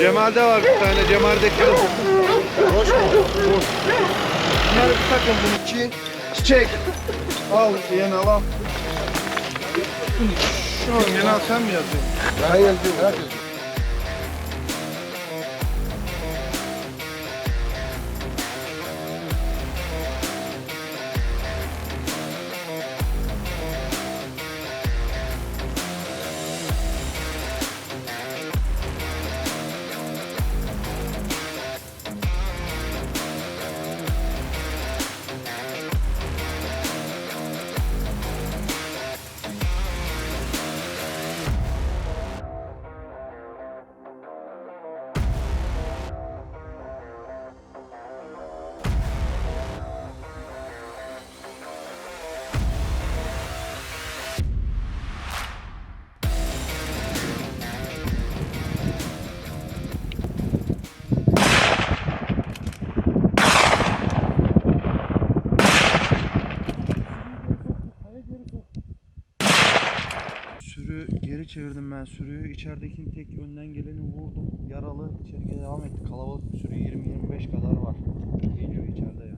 Cemal'de var bir tane. Cemal'de kırıl. Boş mu? Boş. Bunları bir takın bunun için. Çiçek. Al yeni al al. Şu yeni al sen mi yazıyorsun? Ben yazıyorum. Herkes. Sürü geri çevirdim ben sürüyü. İçeridekini tek önden geleni vurdum. Yaralı içeriye devam etti. Kalabalık bir sürü 20-25 kadar var. Geliyor içeride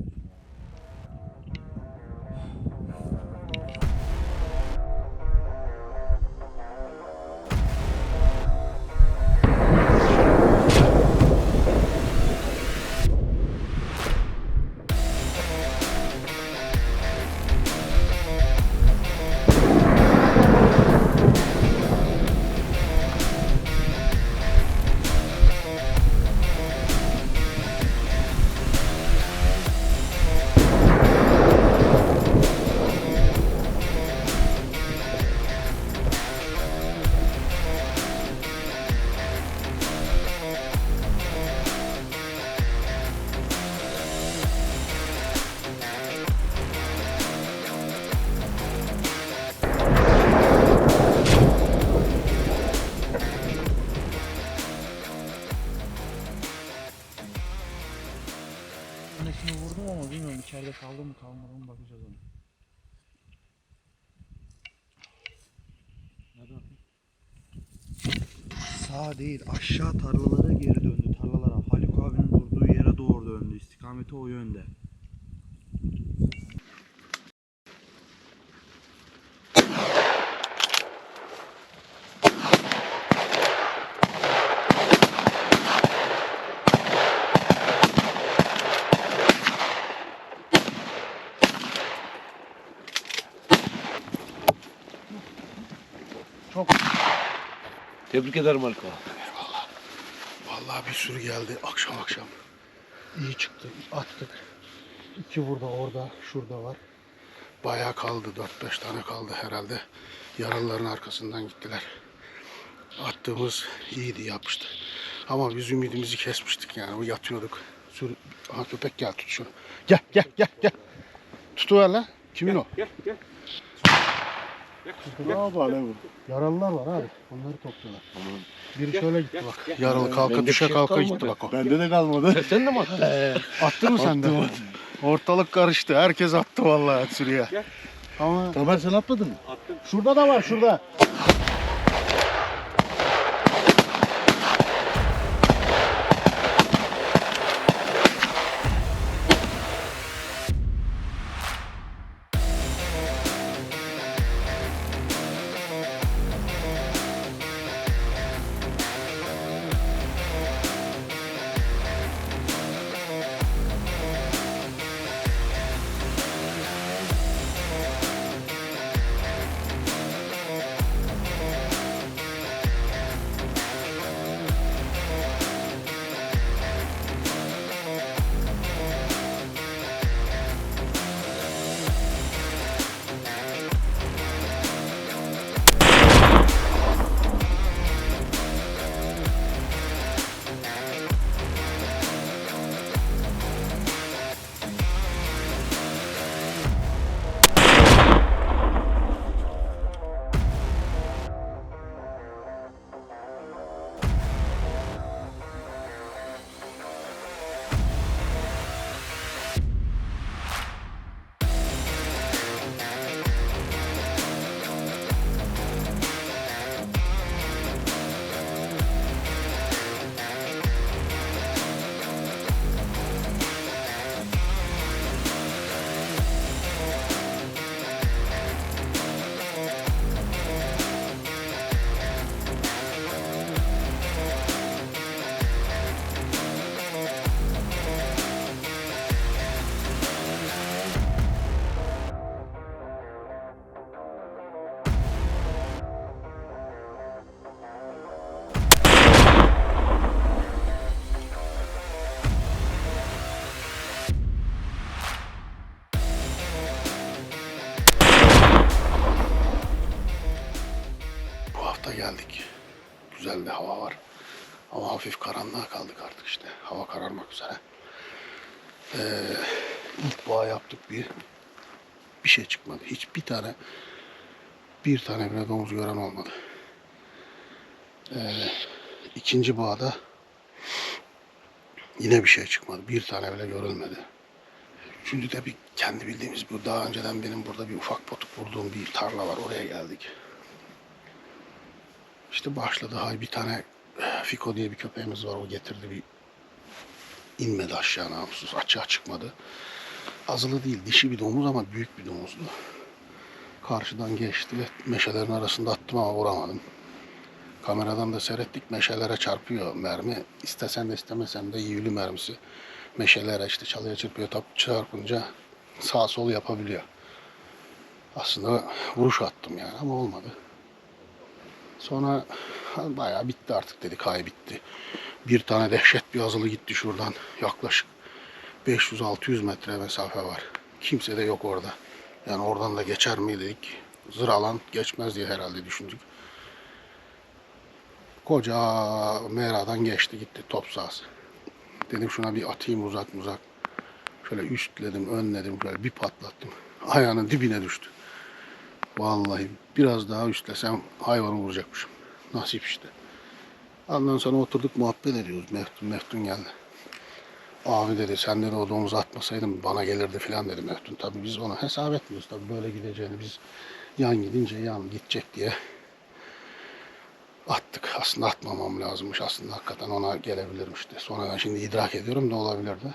Öndekini vurdum ama bilmiyorum içeride kaldı mı kalmadı mı bakacağız ona. Sağ değil aşağı tarlalara geri döndü tarlalara. Haluk abinin durduğu yere doğru döndü. İstikameti o yönde. Tebrik ederim Halko. Vallahi bir sürü geldi akşam akşam. İyi çıktı. Attık. İki burada orada şurada var. Bayağı kaldı. 4-5 tane kaldı herhalde. Yaralıların arkasından gittiler. Attığımız iyiydi yapmıştı. Ama biz ümidimizi kesmiştik yani. O yatıyorduk. Sürü... Aha köpek gel tut şunu. Gel gel gel gel. Tutuver lan. Kimin o? Gel gel. Ne yapalım bu? Yaralılar var abi. Onları topluyorlar. Biri şöyle gitti bak. Yaralı kalka düşe kalka gitti bak o. Bende de kalmadı. Sen de mi attın? Attın mı sen de? Ortalık karıştı. Herkes attı vallahi sürüye. Gel. Ama Tamer sen atmadın mı? Attım. Şurada da var şurada. Şey çıkmadı. Hiç bir tane bir tane bile domuz gören olmadı. Ee, ikinci boğada yine bir şey çıkmadı. Bir tane bile görülmedi. Üçüncü de bir kendi bildiğimiz bu daha önceden benim burada bir ufak potuk vurduğum bir tarla var. Oraya geldik. İşte başladı. Hay bir tane eh, Fiko diye bir köpeğimiz var. O getirdi bir inmedi aşağı namussuz. Açığa çıkmadı. Azılı değil. Dişi bir domuz ama büyük bir domuzdu. Karşıdan geçti ve meşelerin arasında attım ama vuramadım. Kameradan da seyrettik. Meşelere çarpıyor mermi. İstesen de istemesen de yivli mermisi. Meşelere işte çalıya çırpıyor. Top çarpınca sağ sol yapabiliyor. Aslında vuruş attım yani ama olmadı. Sonra bayağı bitti artık dedik. Hay bitti. Bir tane dehşet bir azılı gitti şuradan. Yaklaşık 500-600 metre mesafe var. Kimse de yok orada. Yani oradan da geçer mi dedik. Zır alan geçmez diye herhalde düşündük. Koca meradan geçti gitti top sahası. Dedim şuna bir atayım uzak uzak. Şöyle üstledim, önledim, böyle bir patlattım. Ayağının dibine düştü. Vallahi biraz daha üstlesem hayvanı vuracakmışım. Nasip işte. Ondan sonra oturduk muhabbet ediyoruz. Meftun, Meftun geldi. Abi dedi sen dedi o domuzu atmasaydın bana gelirdi filan dedi Meftun. Tabii biz onu hesap etmiyoruz. Tabii böyle gideceğini biz yan gidince yan gidecek diye attık. Aslında atmamam lazımmış. Aslında hakikaten ona gelebilirmişti. Sonradan şimdi idrak ediyorum da olabilirdi.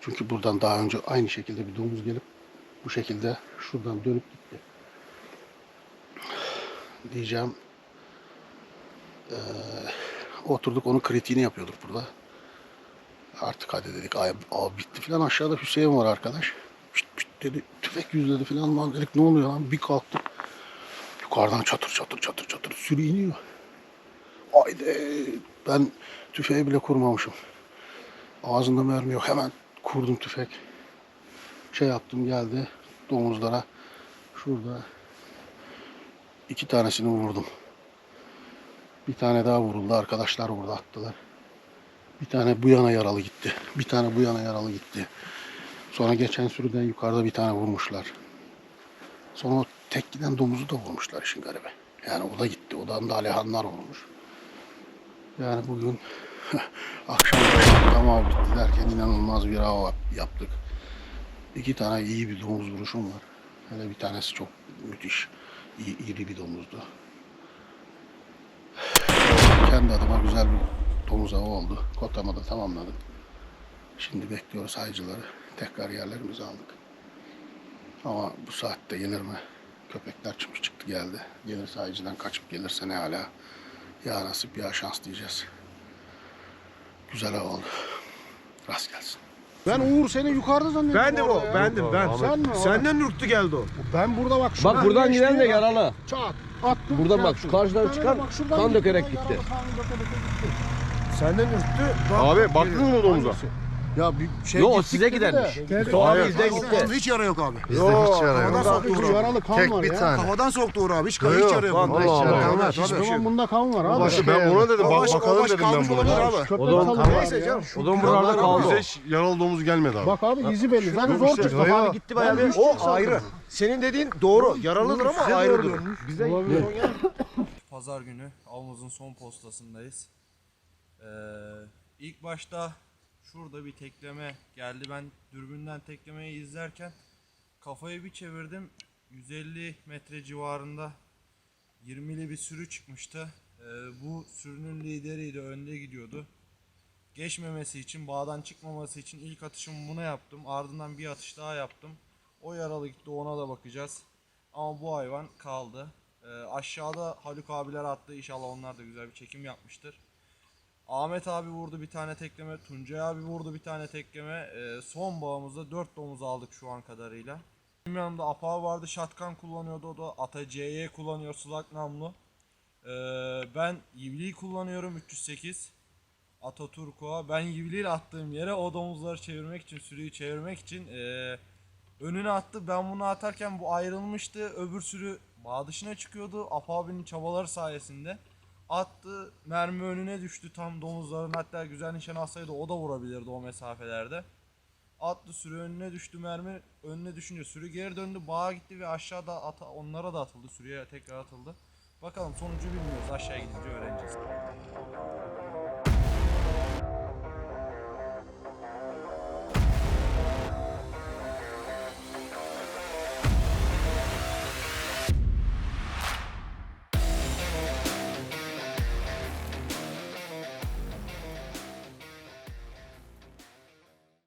Çünkü buradan daha önce aynı şekilde bir domuz gelip bu şekilde şuradan dönüp gitti. Diyeceğim eee, oturduk onun kritiğini yapıyorduk burada. Artık hadi dedik ay, abi bitti falan aşağıda Hüseyin var arkadaş. Pişt pişt dedi tüfek yüzledi falan lan dedik ne oluyor lan bir kalktık. Yukarıdan çatır çatır çatır çatır sürü iniyor. Haydi ben tüfeği bile kurmamışım. Ağzında mermi yok hemen kurdum tüfek. Şey yaptım geldi domuzlara. Şurada iki tanesini vurdum. Bir tane daha vuruldu. Arkadaşlar burada attılar. Bir tane bu yana yaralı gitti. Bir tane bu yana yaralı gitti. Sonra geçen sürüden yukarıda bir tane vurmuşlar. Sonra o tek giden domuzu da vurmuşlar işin garibi. Yani o da gitti. Odan da Alehanlar vurmuş. Yani bugün akşam tamam bitti derken inanılmaz bir hava yaptık. İki tane iyi bir domuz vuruşum var. Hele bir tanesi çok müthiş, iyi, iri bir domuzdu. Kendi adıma güzel bir domuz avı oldu. Kotamı da tamamladım. Şimdi bekliyoruz haycıları. Tekrar yerlerimizi aldık. Ama bu saatte gelir mi? Köpekler çünkü çıktı geldi. Gelirse haycıdan kaçıp gelirse ne hala. Ya nasip ya şans diyeceğiz. Güzel av oldu. Rast gelsin. Ben Uğur seni yukarıda zannettim. Ben de o, bendim ben. Sen mi o? Senden ürktü geldi o. Ben burada bak şuradan Bak buradan geçtim, giden de yaralı. Çat attım. Buradan şey bak, yaptım. şu karşıdan çıkan de bak şuradan kan dökerek gitti. yaralı kan dökerek gitti. Senden ürktü. Abi baktınız mı domuza? Ya bir şey Yo o gittik size dedi de. gidermiş. Hayır. Abi bizden gitti. Hiç yara yok abi. Bizde hiç yara yok. soktu Uğur abi. Yaralı kan Tek var bir ya. tane. Havadan soktu Uğur abi. Hiç, hiç Yok, yara yok. vallahi hiç Allah yara yok. Allah. Şey zaman yok. bunda kan var abi. Başı ben ona dedim bak bakalım dedim ben buna. abi. Köpek O zaman kan var Neyse canım. O zaman buralarda kaldı. Bize hiç yaralı domuz gelmedi abi. Bak abi izi belli. Zaten zor işte, çıktı. Abi gitti bayağı bir. O ayrı. Senin dediğin doğru. Yaralıdır ama ayrıdır. Bize Pazar günü avımızın son postasındayız. Ee, ilk başta şurada bir tekleme geldi. Ben dürbünden teklemeyi izlerken kafayı bir çevirdim. 150 metre civarında 20'li bir sürü çıkmıştı. Ee, bu sürünün lideriydi, önde gidiyordu. Geçmemesi için, bağdan çıkmaması için ilk atışımı buna yaptım. Ardından bir atış daha yaptım. O yaralı gitti, ona da bakacağız. Ama bu hayvan kaldı. Ee, aşağıda Haluk abiler attı. İnşallah onlar da güzel bir çekim yapmıştır. Ahmet abi vurdu bir tane tekleme. Tuncay abi vurdu bir tane tekleme. Ee, son bağımızda 4 domuz aldık şu an kadarıyla. Benim yanımda Apa vardı. Şatkan kullanıyordu. O da Ata CY kullanıyor sulak namlu. Ee, ben Yivli'yi kullanıyorum 308. Ataturk'a. Ben Yivli'yle attığım yere o domuzları çevirmek için, sürüyü çevirmek için ee, önüne attı. Ben bunu atarken bu ayrılmıştı. Öbür sürü bağ dışına çıkıyordu. Apa abinin çabaları sayesinde. Attı mermi önüne düştü tam domuzların hatta güzel nişan alsaydı o da vurabilirdi o mesafelerde. Attı sürü önüne düştü mermi önüne düşünce sürü geri döndü bağa gitti ve aşağıda ata, onlara da atıldı sürüye tekrar atıldı. Bakalım sonucu bilmiyoruz aşağıya gidince öğreneceğiz.